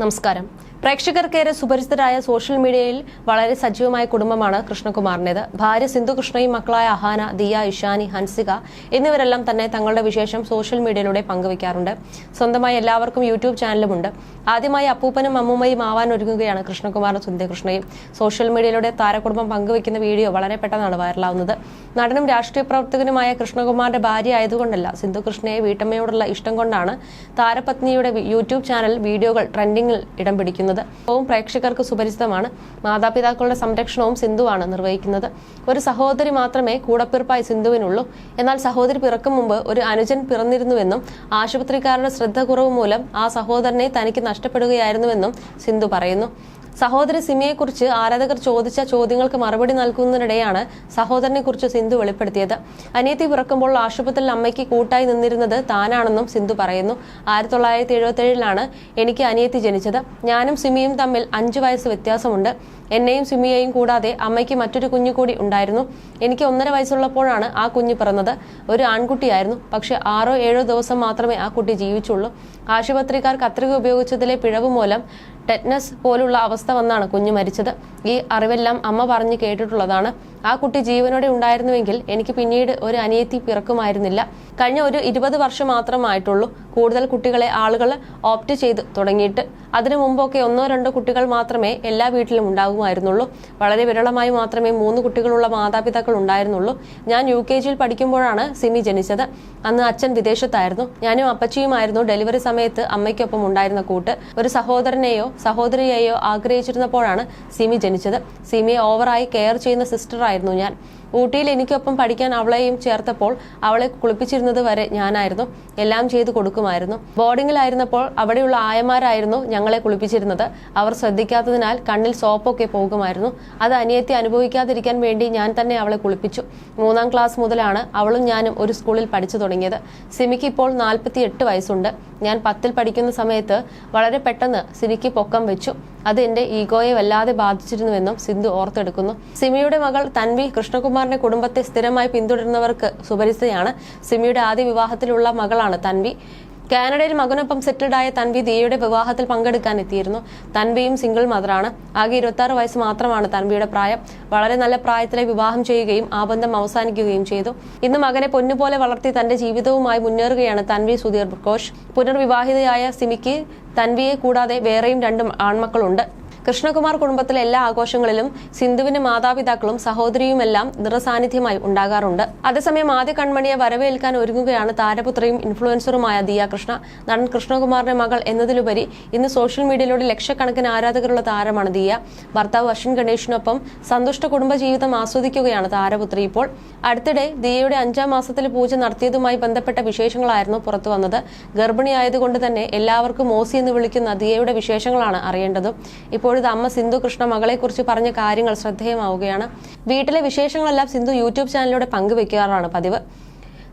നമസ്കാരം. പ്രേക്ഷകർക്കേറെ സുപരിചിതരായ സോഷ്യൽ മീഡിയയിൽ വളരെ സജീവമായ കുടുംബമാണ് കൃഷ്ണകുമാറിന്റേത് ഭാര്യ സിന്ധുകൃഷ്ണയും മക്കളായ അഹാന ദിയ ഇഷാനി ഹൻസിക എന്നിവരെല്ലാം തന്നെ തങ്ങളുടെ വിശേഷം സോഷ്യൽ മീഡിയയിലൂടെ പങ്കുവയ്ക്കാറുണ്ട്. സ്വന്തമായി എല്ലാവർക്കും യൂട്യൂബ് ചാനലുമുണ്ട്. ആദ്യമായി അപ്പൂപ്പനും അമ്മൂമ്മയും ആവാൻ ഒരുങ്ങുകയാണ് കൃഷ്ണകുമാറും സിന്ധുകൃഷ്ണയും. സോഷ്യൽ മീഡിയയിലൂടെ താരകുടുംബം പങ്കുവയ്ക്കുന്ന വീഡിയോ വളരെ പെട്ടെന്നാണ് വൈറലാവുന്നത്. നടനും രാഷ്ട്രീയ പ്രവർത്തകനുമായ കൃഷ്ണകുമാറിന്റെ ഭാര്യ ആയതുകൊണ്ടല്ല സിന്ധുകൃഷ്ണയെ വീട്ടമ്മയോടുള്ള ഇഷ്ടം കൊണ്ടാണ് താരപത്നിയുടെ യൂട്യൂബ് ചാനൽ വീഡിയോകൾ ട്രെൻഡിങ്ങിൽ ഇടം പിടിക്കുന്നത്. വും പ്രേക്ഷകർക്ക് സുപരിചിതമാണ്. മാതാപിതാക്കളുടെ സംരക്ഷണവും സിന്ധുവാണ് നിർവഹിക്കുന്നത്. ഒരു സഹോദരി മാത്രമേ കൂടപ്പിറപ്പായി സിന്ധുവിനുള്ളൂ. എന്നാൽ സഹോദരി പിറക്കും മുമ്പ് ഒരു അനുജൻ പിറന്നിരുന്നുവെന്നും ആശുപത്രിക്കാരുടെ ശ്രദ്ധ കുറവ് മൂലം ആ സഹോദരനെ തനിക്ക് നഷ്ടപ്പെടുകയായിരുന്നുവെന്നും സിന്ധു പറയുന്നു. സഹോദരി സിമിയെക്കുറിച്ച് ആരാധകർ ചോദിച്ച ചോദ്യങ്ങൾക്ക് മറുപടി നൽകുന്നതിനിടെയാണ് സഹോദരനെ കുറിച്ച് സിന്ധു വെളിപ്പെടുത്തിയത്. അനിയത്തി പിറക്കുമ്പോൾ ആശുപത്രിയിൽ അമ്മയ്ക്ക് കൂട്ടായി നിന്നിരുന്നത് താനാണെന്നും സിന്ധു പറയുന്നു. ആയിരത്തി തൊള്ളായിരത്തി എഴുപത്തി ഏഴിലാണ് എനിക്ക് അനിയത്തി ജനിച്ചത്. ഞാനും സിമിയും തമ്മിൽ അഞ്ചു വയസ്സ് വ്യത്യാസമുണ്ട്. എന്നെയും സിമിയെയും കൂടാതെ അമ്മയ്ക്ക് മറ്റൊരു കുഞ്ഞു കൂടി ഉണ്ടായിരുന്നു. എനിക്ക് ഒന്നര വയസ്സുള്ളപ്പോഴാണ് ആ കുഞ്ഞ് പിറന്നത്. ഒരു ആൺകുട്ടിയായിരുന്നു. പക്ഷെ ആറോ ഏഴോ ദിവസം മാത്രമേ ആ കുട്ടി ജീവിച്ചുള്ളൂ. ആശുപത്രിക്കാർ കത്രിക ഉപയോഗിച്ചതിലെ പിഴവ് മൂലം ടെറ്റ്നസ് പോലുള്ള അവസ്ഥ വന്നാണ് കുഞ്ഞ് മരിച്ചത്. ഈ അറിവെല്ലാം അമ്മ പറഞ്ഞു കേട്ടിട്ടുള്ളതാണ്. ആ കുട്ടി ജീവനോടെ ഉണ്ടായിരുന്നുവെങ്കിൽ എനിക്ക് പിന്നീട് ഒരു അനിയത്തി പിറക്കുമായിരുന്നില്ല. കഴിഞ്ഞ ഒരു ഇരുപത് വർഷം മാത്രമായിട്ടുള്ളൂ കൂടുതൽ കുട്ടികളെ ആളുകൾ ഓപ്റ്റ് ചെയ്ത് തുടങ്ങിയിട്ട്. അതിനു മുമ്പൊക്കെ ഒന്നോ രണ്ടോ കുട്ടികൾ മാത്രമേ എല്ലാ വീട്ടിലും ഉണ്ടാകുമായിരുന്നുള്ളൂ. വളരെ വിരളമായി മാത്രമേ മൂന്ന് കുട്ടികളുള്ള മാതാപിതാക്കൾ ഉണ്ടായിരുന്നുള്ളൂ. ഞാൻ യു കെ ജിയിൽ പഠിക്കുമ്പോഴാണ് സിമി ജനിച്ചത്. അന്ന് അച്ഛൻ വിദേശത്തായിരുന്നു. ഞാനും അപ്പച്ചിയുമായിരുന്നു ഡെലിവറി സമയത്ത് അമ്മയ്ക്കൊപ്പം ഉണ്ടായിരുന്ന കൂട്ട്. ഒരു സഹോദരനെയോ സഹോദരിയെയോ ആഗ്രഹിച്ചിരുന്നപ്പോഴാണ് സിമി ജനിച്ചത്. സിമിയെ ഓവറായി കെയർ ചെയ്യുന്ന സിസ്റ്ററായിരുന്നു ഞാൻ. ഊട്ടിയിൽ എനിക്കൊപ്പം പഠിക്കാൻ അവളെയും ചേർത്തപ്പോൾ അവളെ കുളിപ്പിച്ചിരുന്നത് വരെ ഞാനായിരുന്നു. എല്ലാം ചെയ്തു കൊടുക്കുമായിരുന്നു. ബോർഡിങ്ങിലായിരുന്നപ്പോൾ അവിടെയുള്ള ആയമാരായിരുന്നു ഞങ്ങളെ കുളിപ്പിച്ചിരുന്നത്. അവർ ശ്രദ്ധിക്കാത്തതിനാൽ കണ്ണിൽ സോപ്പൊക്കെ പോകുമായിരുന്നു. അത് അനിയത്തി അനുഭവിക്കാതിരിക്കാൻ വേണ്ടി ഞാൻ തന്നെ അവളെ കുളിപ്പിച്ചു. മൂന്നാം ക്ലാസ് മുതലാണ് അവളും ഞാനും ഒരു സ്കൂളിൽ പഠിച്ചു തുടങ്ങിയത്. സിമിക്ക് ഇപ്പോൾ നാൽപ്പത്തി എട്ട് വയസ്സുണ്ട്. ഞാൻ പത്തിൽ പഠിക്കുന്ന സമയത്ത് വളരെ പെട്ടെന്ന് സിമിക്ക് പൊക്കം വെച്ചു. അത് എന്റെ ഈഗോയെ വല്ലാതെ ബാധിച്ചിരുന്നുവെന്നും സിന്ധു ഓർത്തെടുക്കുന്നു. സിമിയുടെ മകൾ തൻവി കൃഷ്ണകുമാറിന്റെ കുടുംബത്തെ സ്ഥിരമായി പിന്തുടരുന്നവർക്ക് സുപരിചിതയാണ്. സിമിയുടെ ആദ്യ വിവാഹത്തിലുള്ള മകളാണ് തൻവി. കാനഡയിൽ മകനൊപ്പം സെറ്റിൽഡായ തൻവി ദിയയുടെ വിവാഹത്തിൽ പങ്കെടുക്കാൻ എത്തിയിരുന്നു. തൻവിയും സിംഗിൾ മദറാണ് ആകെ ഇരുപത്തി വയസ്സ് മാത്രമാണ് തൻവിയുടെ പ്രായം. വളരെ നല്ല പ്രായത്തിലെ വിവാഹം ചെയ്യുകയും ആ ബന്ധം അവസാനിക്കുകയും ചെയ്തു. ഇന്ന് മകനെ പൊന്നുപോലെ വളർത്തി തന്റെ ജീവിതവുമായി മുന്നേറുകയാണ് തൻവി സുധീർ ഘോഷ് പുനർവിവാഹിതയായ സിമിക്ക് തൻവിയെ കൂടാതെ വേറെയും രണ്ട് ആൺമക്കളുണ്ട്. കൃഷ്ണകുമാർ കുടുംബത്തിലെ എല്ലാ ആഘോഷങ്ങളിലും സിന്ധുവിന്റെ മാതാപിതാക്കളും സഹോദരിയുമെല്ലാം നിറസാന്നിധ്യമായി ഉണ്ടാകാറുണ്ട്. അതേസമയം ആദ്യ കൺമണിയെ വരവേൽക്കാൻ ഒരുങ്ങുകയാണ് താരപുത്രയും ഇൻഫ്ലുവൻസറുമായ ദിയ കൃഷ്ണ. നടൻ കൃഷ്ണകുമാറിന്റെ മകൾ എന്നതിലുപരി ഇന്ന് സോഷ്യൽ മീഡിയയിലൂടെ ലക്ഷക്കണക്കിന് ആരാധകരുള്ള താരമാണ് ദിയ. ഭർത്താവ് അശ്വിൻ ഗണേഷിനൊപ്പം സന്തുഷ്ട കുടുംബജീവിതം ആസ്വദിക്കുകയാണ് താരപുത്രി ഇപ്പോൾ. അടുത്തിടെ ദിയയുടെ അഞ്ചാം മാസത്തിലെ പൂജ നടത്തിയതുമായി ബന്ധപ്പെട്ട വിശേഷങ്ങളായിരുന്നു പുറത്തു വന്നത്. ഗർഭിണിയായതുകൊണ്ട് തന്നെ എല്ലാവർക്കും മോസി എന്ന് വിളിക്കുന്ന ദിയയുടെ വിശേഷങ്ങളാണ് അറിയേണ്ടതും. ഇപ്പോഴത്തെ അമ്മ സിന്ധു കൃഷ്ണ മകളെക്കുറിച്ച് പറഞ്ഞ കാര്യങ്ങൾ ശ്രദ്ധേയമാവുകയാണ്. വീട്ടിലെ വിശേഷങ്ങളെല്ലാം സിന്ധു യൂട്യൂബ് ചാനലിലൂടെ പങ്കുവെക്കാറാണ് പതിവ്.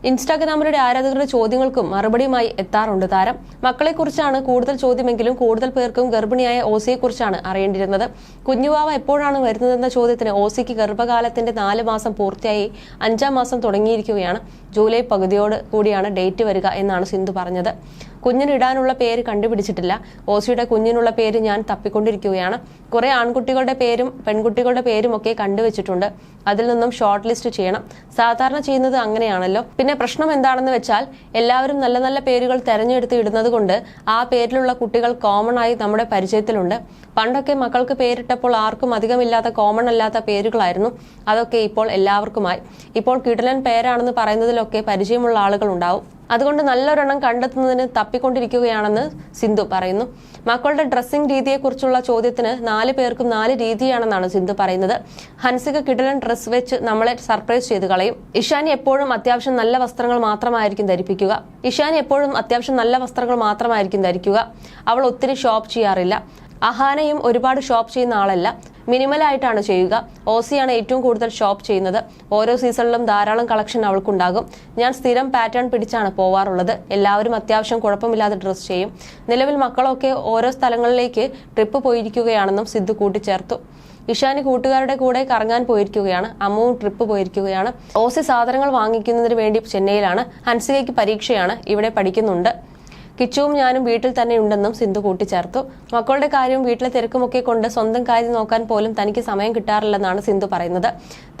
ഇൻസ്റ്റാഗ്രാമിലൂടെ ആരാധകരുടെ ചോദ്യങ്ങൾക്കും മറുപടിയുമായി എത്താറുണ്ട് താരം. മക്കളെക്കുറിച്ചാണ് കൂടുതൽ ചോദ്യമെങ്കിലും കൂടുതൽ പേർക്കും ഗർഭിണിയായ ഓസിയെക്കുറിച്ചാണ് അറിയേണ്ടിരുന്നത് കുഞ്ഞുവാവ എപ്പോഴാണ് വരുന്നതെന്ന ചോദ്യത്തിന് ഓസിക്ക് ഗർഭകാലത്തിന്റെ നാല് മാസം പൂർത്തിയായി അഞ്ചാം മാസം തുടങ്ങിയിരിക്കുകയാണ്. ജൂലൈ പകുതിയോട് കൂടിയാണ് ഡേറ്റ് വരിക എന്നാണ് സിന്ധു പറഞ്ഞത്. കുഞ്ഞിനിടാനുള്ള പേര് കണ്ടുപിടിച്ചിട്ടില്ല. ഓസിയുടെ കുഞ്ഞിനുള്ള പേര് ഞാൻ തപ്പിക്കൊണ്ടിരിക്കുകയാണ്. കുറെ ആൺകുട്ടികളുടെ പേരും പെൺകുട്ടികളുടെ പേരും ഒക്കെ കണ്ടുവച്ചിട്ടുണ്ട്. അതിൽ നിന്നും ഷോർട്ട് ലിസ്റ്റ് ചെയ്യണം. സാധാരണ ചെയ്യുന്നത് അങ്ങനെയാണല്ലോ. പിന്നെ പ്രശ്നം എന്താണെന്ന് വെച്ചാൽ എല്ലാവരും നല്ല നല്ല പേരുകൾ തെരഞ്ഞെടുത്ത് ഇടുന്നത് കൊണ്ട് ആ പേരിലുള്ള കുട്ടികൾ കോമൺ ആയി നമ്മുടെ പരിചയത്തിലുണ്ട്. പണ്ടൊക്കെ മക്കൾക്ക് പേരിട്ടപ്പോൾ ആർക്കും അധികമില്ലാത്ത കോമൺ അല്ലാത്ത പേരുകളായിരുന്നു. അതൊക്കെ ഇപ്പോൾ എല്ലാവർക്കുമായി. ഇപ്പോൾ കിടലൻ പേരാണെന്ന് പറയുന്നതിലൊക്കെ പരിചയമുള്ള ആളുകൾ ഉണ്ടാവും. അതുകൊണ്ട് നല്ലൊരെണ്ണം കണ്ടെത്തുന്നതിന് തപ്പിക്കൊണ്ടിരിക്കുകയാണെന്ന് സിന്ധു പറയുന്നു. മക്കളുടെ ഡ്രസ്സിംഗ് രീതിയെക്കുറിച്ചുള്ള ചോദ്യത്തിന് നാല് പേർക്കും നാല് രീതിയാണെന്നാണ് സിന്ധു പറയുന്നത്. ഹൻസിക കിടലൻ ഡ്രസ് വെച്ച് നമ്മളെ സർപ്രൈസ് ചെയ്ത് കളയും. ഇഷാനി എപ്പോഴും അത്യാവശ്യം നല്ല വസ്ത്രങ്ങൾ മാത്രമായിരിക്കും ധരിപ്പിക്കുക. ഇഷാനി എപ്പോഴും അത്യാവശ്യം നല്ല വസ്ത്രങ്ങൾ മാത്രമായിരിക്കും ധരിക്കുക. അവൾ ഒത്തിരി ഷോപ്പ് ചെയ്യാറില്ല. അഹാനയും ഒരുപാട് ഷോപ്പ് ചെയ്യുന്ന ആളല്ല. മിനിമലായിട്ടാണ് ചെയ്യുക. ഓസിയാണ് ഏറ്റവും കൂടുതൽ ഷോപ്പ് ചെയ്യുന്നത്. ഓരോ സീസണിലും ധാരാളം കളക്ഷൻ അവൾക്കുണ്ടാകും. ഞാൻ സ്ഥിരം പാറ്റേൺ പിടിച്ചാണ് പോവാറുള്ളത്. എല്ലാവരും അത്യാവശ്യം കുഴപ്പമില്ലാതെ ഡ്രസ്സ് ചെയ്യും. നിലവിൽ മക്കളൊക്കെ ഓരോ സ്ഥലങ്ങളിലേക്ക് ട്രിപ്പ് പോയിരിക്കുകയാണെന്നും സിദ്ധു കൂട്ടിച്ചേർത്തു. ഇഷാനി കൂട്ടുകാരുടെ കൂടെ കറങ്ങാൻ പോയിരിക്കുകയാണ്. അമ്മുവും ട്രിപ്പ് പോയിരിക്കുകയാണ്. ഓസി സാധനങ്ങൾ വാങ്ങിക്കുന്നതിന് വേണ്ടി ചെന്നൈയിലാണ്. ഹൻസികയ്ക്ക് പരീക്ഷയാണ് ഇവിടെ പഠിക്കുന്നുണ്ട്. കിച്ചുവും ഞാനും വീട്ടിൽ തന്നെ ഉണ്ടെന്നും സിന്ധു കൂട്ടിച്ചേർത്തു. മക്കളുടെ കാര്യവും വീട്ടിലെ തിരക്കുമൊക്കെ കൊണ്ട് സ്വന്തം കാര്യം നോക്കാൻ പോലും തനിക്ക് സമയം കിട്ടാറില്ലെന്നാണ് സിന്ധു പറയുന്നത്.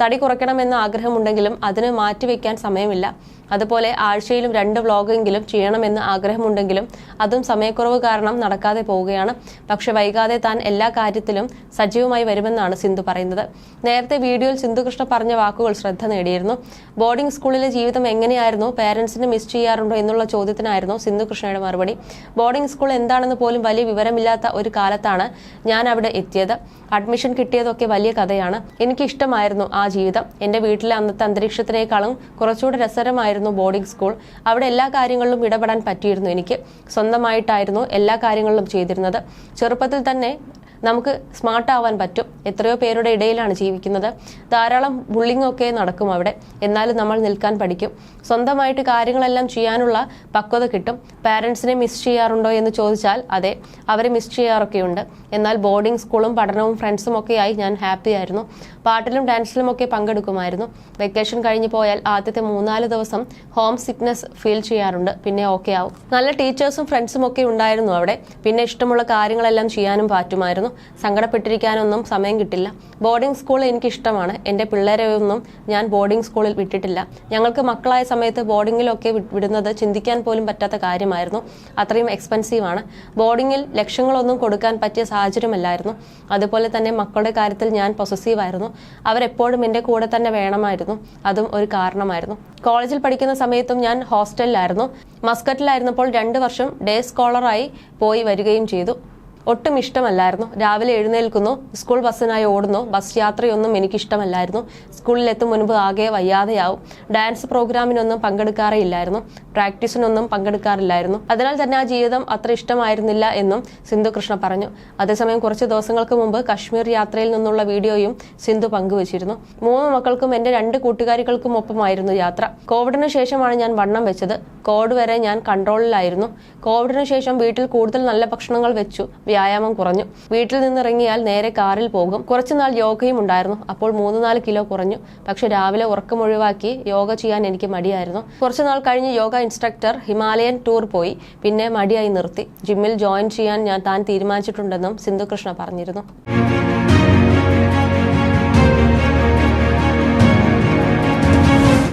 തടി കുറയ്ക്കണമെന്ന ആഗ്രഹമുണ്ടെങ്കിലും അതിന് മാറ്റിവെക്കാൻ സമയമില്ല. അതുപോലെ ആഴ്ചയിലും രണ്ട് വ്ളോഗെങ്കിലും ചെയ്യണമെന്ന് ആഗ്രഹമുണ്ടെങ്കിലും അതും സമയക്കുറവ് കാരണം നടക്കാതെ പോവുകയാണ്. പക്ഷെ വൈകാതെ താൻ എല്ലാ കാര്യത്തിലും സജീവമായി വരുമെന്നാണ് സിന്ധു പറയുന്നത്. നേരത്തെ വീഡിയോയിൽ സിന്ധുകൃഷ്ണ പറഞ്ഞ വാക്കുകൾ ശ്രദ്ധ നേടിയിരുന്നു. ബോർഡിംഗ് സ്കൂളിലെ ജീവിതം എങ്ങനെയായിരുന്നു? പേരൻസിനെ മിസ് ചെയ്യാറുണ്ടോ എന്നുള്ള ചോദ്യത്തിനായിരുന്നു സിന്ധു കൃഷ്ണയുടെ മറുപടി. ബോർഡിംഗ് സ്കൂൾ എന്താണെന്ന് പോലും വലിയ വിവരമില്ലാത്ത ഒരു കാലത്താണ് ഞാൻ അവിടെ എത്തിയത്. അഡ്മിഷൻ കിട്ടിയതൊക്കെ വലിയ കഥയാണ്. എനിക്ക് ഇഷ്ടമായിരുന്നു ആ ജീവിതം. എന്റെ വീട്ടിലെ അന്നത്തെ അന്തരീക്ഷത്തിനേക്കാളും കുറച്ചുകൂടെ രസകരമായിരുന്നു ബോർഡിംഗ് സ്കൂൾ അവിടെ എല്ലാ കാര്യങ്ങളിലും ഇടപെടാൻ പറ്റിയിരുന്നു എനിക്ക്. സ്വന്തമായിട്ടായിരുന്നു എല്ലാ കാര്യങ്ങളിലും ചെയ്തിരുന്നത്. ചെറുപ്പത്തിൽ തന്നെ നമുക്ക് സ്മാർട്ട് ആവാൻ പറ്റും. എത്രയോ പേരുടെ ഇടയിലാണ് ജീവിക്കുന്നത്. ധാരാളം ബുള്ളിംഗ് ഒക്കെ നടക്കും അവിടെ. എന്നാലും നമ്മൾ നിൽക്കാൻ പഠിക്കും. സ്വന്തമായിട്ട് കാര്യങ്ങളെല്ലാം ചെയ്യാനുള്ള പക്വത കിട്ടും. പാരൻസിനെ മിസ് ചെയ്യാറുണ്ടോ എന്ന് ചോദിച്ചാൽ അതെ അവരെ മിസ് ചെയ്യാറൊക്കെയുണ്ട് എന്നാൽ ബോർഡിംഗ് സ്കൂളും പഠനവും ഫ്രണ്ട്സും ഒക്കെ ആയി ഞാൻ ഹാപ്പി ആയിരുന്നു. പാട്ടിലും ഡാൻസിലും ഒക്കെ പങ്കെടുക്കുമായിരുന്നു. വെക്കേഷൻ കഴിഞ്ഞ് പോയാൽ ആദ്യത്തെ മൂന്നാൽ ദിവസം ഹോം സിക്നെസ് ഫീൽ ചെയ്യാറുണ്ട്. പിന്നെ ഓക്കെ ആവും. നല്ല ടീച്ചേഴ്സും ഫ്രണ്ട്സും ഒക്കെ ഉണ്ടായിരുന്നു അവിടെ. പിന്നെ ഇഷ്ടമുള്ള കാര്യങ്ങളെല്ലാം ചെയ്യാനും പറ്റുമായിരുന്നു. സങ്കടപ്പെട്ടിരിക്കാനൊന്നും സമയം കിട്ടില്ല. ബോർഡിംഗ് സ്കൂൾ എനിക്ക് ഇഷ്ടമാണ് എന്റെ പിള്ളേരെ ഒന്നും ഞാൻ ബോർഡിംഗ് സ്കൂളിൽ വിട്ടിട്ടില്ല. ഞങ്ങൾക്ക് മക്കളായ സമയത്ത് ബോർഡിങ്ങിലൊക്കെ വിടുന്നത് ചിന്തിക്കാൻ പോലും പറ്റാത്ത കാര്യമായിരുന്നു. അത്രയും എക്സ്പെൻസീവാണ് ബോർഡിങ്ങിൽ ലക്ഷ്യങ്ങളൊന്നും കൊടുക്കാൻ പറ്റിയ സാഹചര്യമല്ലായിരുന്നു. അതുപോലെ തന്നെ മക്കളുടെ കാര്യത്തിൽ ഞാൻ പൊസസീവ് ആയിരുന്നു. അവരെപ്പോഴും എന്റെ കൂടെ തന്നെ വേണമായിരുന്നു. അതും ഒരു കാരണമായിരുന്നു. കോളേജിൽ പഠിക്കുന്ന സമയത്തും ഞാൻ ഹോസ്റ്റലിലായിരുന്നു മസ്കറ്റിലായിരുന്നപ്പോൾ രണ്ട് വർഷം ഡേ സ്കോളറായി പോയി വരികയും ചെയ്തു. ഒട്ടും ഇഷ്ടമല്ലായിരുന്നു. രാവിലെ എഴുന്നേൽക്കുന്നു സ്കൂൾ ബസ്സിനായി ഓടുന്നു ബസ് യാത്രയൊന്നും എനിക്കിഷ്ടമല്ലായിരുന്നു. സ്കൂളിലെത്തും മുൻപ് ആകെ വയ്യാതെയാവും. ഡാൻസ് പ്രോഗ്രാമിനൊന്നും പങ്കെടുക്കാറേ ഇല്ലായിരുന്നു പ്രാക്ടീസിനൊന്നും പങ്കെടുക്കാറില്ലായിരുന്നു. അതിനാൽ തന്നെ ആ ജീവിതം അത്ര ഇഷ്ടമായിരുന്നില്ല എന്നും സിന്ധു കൃഷ്ണ പറഞ്ഞു. അതേസമയം കുറച്ച് ദിവസങ്ങൾക്ക് മുമ്പ് കശ്മീർ യാത്രയിൽ നിന്നുള്ള വീഡിയോയും സിന്ധു പങ്കുവച്ചിരുന്നു. മൂന്ന് മക്കൾക്കും എന്റെ രണ്ട് കൂട്ടുകാരികൾക്കും ഒപ്പമായിരുന്നു യാത്ര. കോവിഡിന് ശേഷമാണ് ഞാൻ വണ്ണം വെച്ചത്. കോവിഡ് വരെ ഞാൻ കൺട്രോളിലായിരുന്നു. കോവിഡിന് ശേഷം വീട്ടിൽ കൂടുതൽ നല്ല ഭക്ഷണങ്ങൾ വെച്ചു. വ്യായാമം കുറഞ്ഞു. വീട്ടിൽ നിന്നിറങ്ങിയാൽ നേരെ കാറിൽ പോകും. കുറച്ചുനാൾ യോഗയും ഉണ്ടായിരുന്നു. അപ്പോൾ മൂന്ന് നാല് കിലോ കുറഞ്ഞു. പക്ഷെ രാവിലെ ഉറക്കം ഒഴിവാക്കി യോഗ ചെയ്യാൻ എനിക്ക് മടിയായിരുന്നു. കുറച്ചുനാൾ കഴിഞ്ഞ് യോഗ ഇൻസ്ട്രക്ടർ ഹിമാലയൻ ടൂർ പോയി. പിന്നെ മടിയായി നിർത്തി. ജിമ്മിൽ ജോയിൻ ചെയ്യാൻ ഞാൻ താൻ തീരുമാനിച്ചിട്ടുണ്ടെന്നും സിന്ധുകൃഷ്ണ പറഞ്ഞിരുന്നു.